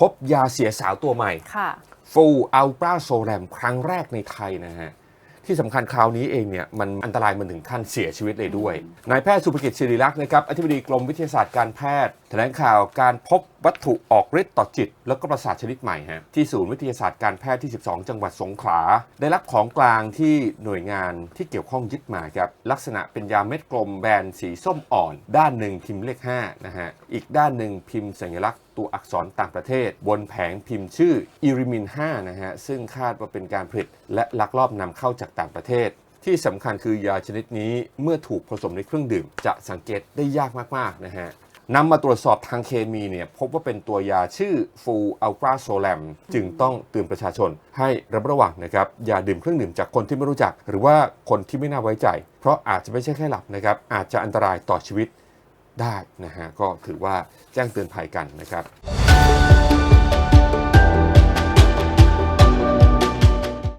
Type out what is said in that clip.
พบยาเสียสาวตัวใหม่ค่ะฟูลอัลตราโซแรมครั้งแรกในไทยนะฮะที่สำคัญคราวนี้เองเนี่ยมันอันตรายมันถึงขั้นเสียชีวิตเลยด้วย นายแพทย์สุภกิจศิริลักษณ์นะครับอธิบดีกรมวิทยาศาสตร์การแพทย์แถลงข่าวการพบวัตถุออกฤทธิ์ต่อจิต แล้วก็ประสาทชนิดใหม่ฮะที่ศูนย์วิทยาศาสตร์การแพทย์ที่ 12 จังหวัดสงขลาได้รับของกลางที่หน่วยงานที่เกี่ยวข้องยึดมาครับลักษณะเป็นยาเม็ดกลมแบนสีส้มอ่อน ด้านหนึ่งพิมพ์เลข5นะฮะอีกด้านหนึ่งพิมพ์สัญลักษณ์ตัวอักษรต่างประเทศ บนแผงพิมพ์ชื่ออิริมิน5นะฮะซึ่งคาดว่าเป็นการผลิตและลักลอบนำเข้าจากต่างประเทศที่สำคัญคือยาชนิดนี้เมื่อถูกผสมในเครื่องดื่ม จะสังเกตได้ยากมาก ๆ นะฮะ นำมาตรวจสอบทางเคมีเนี่ยพบว่าเป็นตัวยาชื่อฟูอัลกราโซแลมจึงต้องเตือนประชาชน ให้ระมัดระวังนะครับ อย่าดื่มเครื่องดื่มจากคนที่ไม่รู้จัก หรือว่าคนที่ไม่น่าไว้ใจ เพราะอาจจะไม่ใช่แค่หลับนะครับ อาจจะอันตรายต่อชีวิตได้นะฮะก็ถือว่าแจ้งเตือนภัยกันนะครับ